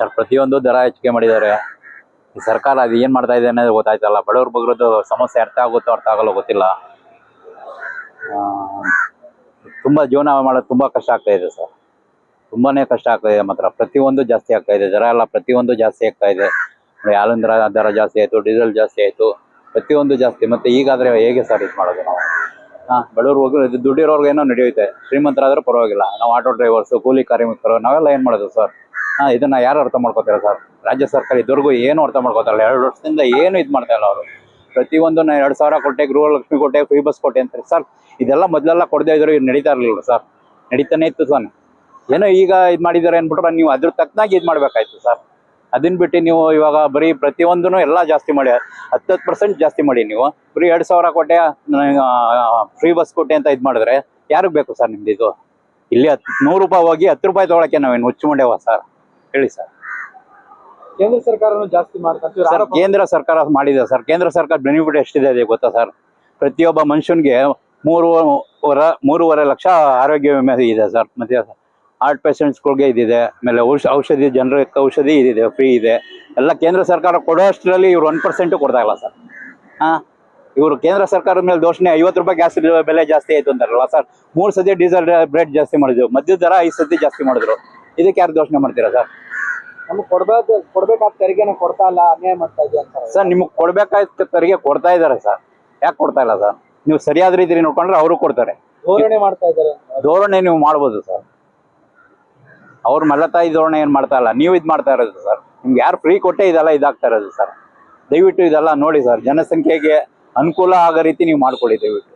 Sir, ಪ್ರತಿಯೊಂದು ದರ ಹೆಚ್ಚಿಗೆ ಮಾಡಿದ್ದಾರೆ. ಈ ಸರ್ಕಾರ ಅದು ಏನ್ ಮಾಡ್ತಾ ಇದೆ ಅನ್ನೋದು ಗೊತ್ತಾಯ್ತಲ್ಲ. ಬಡವ್ರ ಬಗ್ರದ್ದು ಸಮಸ್ಯೆ ಅರ್ಥ ಆಗುತ್ತೋ ಅರ್ಥ ಆಗಲ್ಲ ಗೊತ್ತಿಲ್ಲ. ತುಂಬಾ ಜೀವನ ಮಾಡೋದು ತುಂಬಾ ಕಷ್ಟ ಆಗ್ತಾ ಇದೆ ಸರ್. ತುಂಬಾನೇ ಕಷ್ಟ ಆಗ್ತಾ ಇದೆ ಮಾತ್ರ. ಪ್ರತಿಯೊಂದು ಜಾಸ್ತಿ ಆಗ್ತಾ ಇದೆ. ದರ ಎಲ್ಲ ಪ್ರತಿಯೊಂದು ಜಾಸ್ತಿ ಆಗ್ತಾ ಇದೆ. ಹಾಲಿನ ದರ ದರ ಜಾಸ್ತಿ ಆಯ್ತು, ಡೀಸೆಲ್ ಜಾಸ್ತಿ ಆಯ್ತು, ಪ್ರತಿಯೊಂದು ಜಾಸ್ತಿ. ಮತ್ತೆ ಈಗಾದ್ರೆ ಹೇಗೆ ಸರ್ ಇದು ಮಾಡೋದು ನಾವು? ಹಾ, ಬಡವ್ರು ಹೋಗಿ ದುಡ್ಡಿರೋರ್ಗೇನೋ ನಡೆಯುತ್ತೆ. ಶ್ರೀಮಂತರಾದರೂ ಪರವಾಗಿಲ್ಲ. ನಾವು ಆಟೋ ಡ್ರೈವರ್ಸು, ಕೂಲಿ ಕಾರ್ಮಿಕರು, ನಾವೆಲ್ಲ ಏನ್ ಮಾಡೋದು ಸರ್? ಇದನ್ನ ಯಾರು ಅರ್ಥ ಮಾಡ್ಕೋತಾರೆ ಸರ್? ರಾಜ್ಯ ಸರ್ಕಾರ ಇದುವರೆಗೂ ಏನು ಅರ್ಥ ಮಾಡ್ಕೋತಾರಲ್ಲ? ಎರಡು ವರ್ಷದಿಂದ ಏನು ಇದು ಮಾಡ್ತಾ ಇಲ್ಲ ಅವರು. ಪ್ರತಿಯೊಂದು ನಾ ಎರಡು ಸಾವಿರ ಕೊಟ್ಟೆ, ಗೃಹಲಕ್ಷ್ಮಿ ಕೊಟ್ಟೆ, ಫ್ರೀ ಬಸ್ ಕೊಟ್ಟೆ ಅಂತಾರೆ. ಸರ್, ಇದೆಲ್ಲ ಮೊದಲೆಲ್ಲ ಕೊಡದೇ ಇದ್ರು, ಇದು ನಡೀತಾ ಇರಲಿಲ್ಲ ಸರ್. ನಡೀತಾನೆ ಇತ್ತು ಸರ್. ಏನೋ ಈಗ ಇದು ಮಾಡಿದ್ದಾರೆ ಅಂದ್ಬಿಟ್ರೆ ನೀವು ಅದ್ರ ತಕ್ಕನಾಗಿ ಇದು ಮಾಡ್ಬೇಕಾಯ್ತು ಸರ್. ಅದನ್ನ ಬಿಟ್ಟು ನೀವು ಇವಾಗ ಬರೀ ಪ್ರತಿಯೊಂದೂ ಎಲ್ಲ ಜಾಸ್ತಿ ಮಾಡಿ, ಹತ್ತತ್ತು ಪರ್ಸೆಂಟ್ ಜಾಸ್ತಿ ಮಾಡಿ ನೀವು. ಬರೀ ಎರಡು ಸಾವಿರ ಕೊಟ್ಟೆ ಫ್ರೀ ಬಸ್ ಕೊಟ್ಟೆ ಅಂತ ಇದು ಮಾಡಿದ್ರೆ ಯಾರಿಗೆ ಬೇಕು ಸರ್ ನಿಮ್ದು ಇದು ಇಲ್ಲಿ ಹತ್ತು ನೂರು ರೂಪಾಯಿ ಹೋಗಿ ಹತ್ತು ರೂಪಾಯಿ ತೊಗೊಳಕ್ಕೆ ನಾವೇನು ಹುಚ್ಚು ಮಾಡ್ಯಾವ ಸರ್? ಹೇಳಿ ಸರ್. ಕೇಂದ್ರ ಸರ್ಕಾರನು ಜಾಸ್ತಿ ಮಾಡ್ತಾರೆ. ಸರ್ ಕೇಂದ್ರ ಸರ್ಕಾರ ಮಾಡಿದೆ ಸರ್. ಕೇಂದ್ರ ಸರ್ಕಾರ ಬೆನಿಫಿಟ್ ಎಷ್ಟಿದೆ ಅದೇ ಗೊತ್ತಾ ಸರ್? ಪ್ರತಿಯೊಬ್ಬ ಮನುಷ್ಯನಿಗೆ ಮೂರು ವರ ಮೂರುವರೆ ಲಕ್ಷ ಆರೋಗ್ಯ ವಿಮೆ ಇದೆ ಸರ್. ಮತ್ತೆ ಹಾರ್ಟ್ ಪೇಷಂಟ್ಸ್ಗಳಿಗೆ ಇದಿದೆ. ಆಮೇಲೆ ಔಷ ಔಷಧಿ ಜನರಿಗೆ ಔಷಧಿ ಇದಿದೆ ಫ್ರೀ ಇದೆ. ಎಲ್ಲ ಕೇಂದ್ರ ಸರ್ಕಾರ ಕೊಡೋ ಅಷ್ಟರಲ್ಲಿ ಇವ್ರು ಒನ್ ಪರ್ಸೆಂಟು ಕೊಡ್ತಾ ಇಲ್ಲ ಸರ್. ಹಾಂ? ಇವರು ಕೇಂದ್ರ ಸರ್ಕಾರದ ಮೇಲೆ ದೋಷಣೆ ಐವತ್ತು ರೂಪಾಯಿ ಗ್ಯಾಸ್ ಬೆಲೆ ಜಾಸ್ತಿ ಆಯ್ತು ಅಂತಾರಲ್ಲ ಸರ್? ಮೂರು ಸತಿ ಡೀಸೆಲ್ ರೇಟ್ ಜಾಸ್ತಿ ಮಾಡಿದ್ರು. ಮಧ್ಯದ ದರ ಐದು ಸತಿ ಜಾಸ್ತಿ ಮಾಡಿದ್ರು. ಇದಕ್ಕೆ ಯಾರು ದೋಷಣೆ ಮಾಡ್ತೀರಾ ಸರ್? ನಮ್ಗೆ ಕೊಡ್ಬೇಕು ಕೊಡ್ಬೇಕಾದ ತೆರಿಗೆನ ಕೊಡ್ತಾ ಇಲ್ಲ ಅನ್ಯಾಯ ಮಾಡ್ತಾ ಇದೆ ಅಂತಾರೆ. ಸರ್ ನಿಮಗೆ ಕೊಡ್ಬೇಕಾದ ತೆರಿಗೆ ಕೊಡ್ತಾ ಇದ್ದಾರೆ ಸರ್. ಯಾಕೆ ಕೊಡ್ತಾ ಇಲ್ಲ ಸರ್? ನೀವು ಸರಿಯಾದ ರೀತಿ ನೋಡ್ಕೊಂಡ್ರೆ ಅವರು ಕೊಡ್ತಾರೆ. ಧೋರಣೆ ಮಾಡ್ತಾ ಇದ್ದಾರೆ ಧೋರಣೆ ನೀವು ಮಾಡ್ಬೋದು ಸರ್. ಅವ್ರು ಮಲ್ಲತಾಯಿ ಧೋರಣೆ ಏನು ಮಾಡ್ತಾ ಇಲ್ಲ? ನೀವು ಇದು ಮಾಡ್ತಾ ಇರೋದು ಸರ್. ನಿಮ್ಗೆ ಯಾರು ಫ್ರೀ ಕೊಟ್ಟೆ ಇದೆಲ್ಲ ಇದಾಗ್ತಾ ಇರೋದು ಸರ್. ದಯವಿಟ್ಟು ಇದೆಲ್ಲ ನೋಡಿ ಸರ್. ಜನಸಂಖ್ಯೆಗೆ ಅನುಕೂಲ ಆಗೋ ರೀತಿ ನೀವು ಮಾಡ್ಕೊಳ್ಳಿ ದಯವಿಟ್ಟು.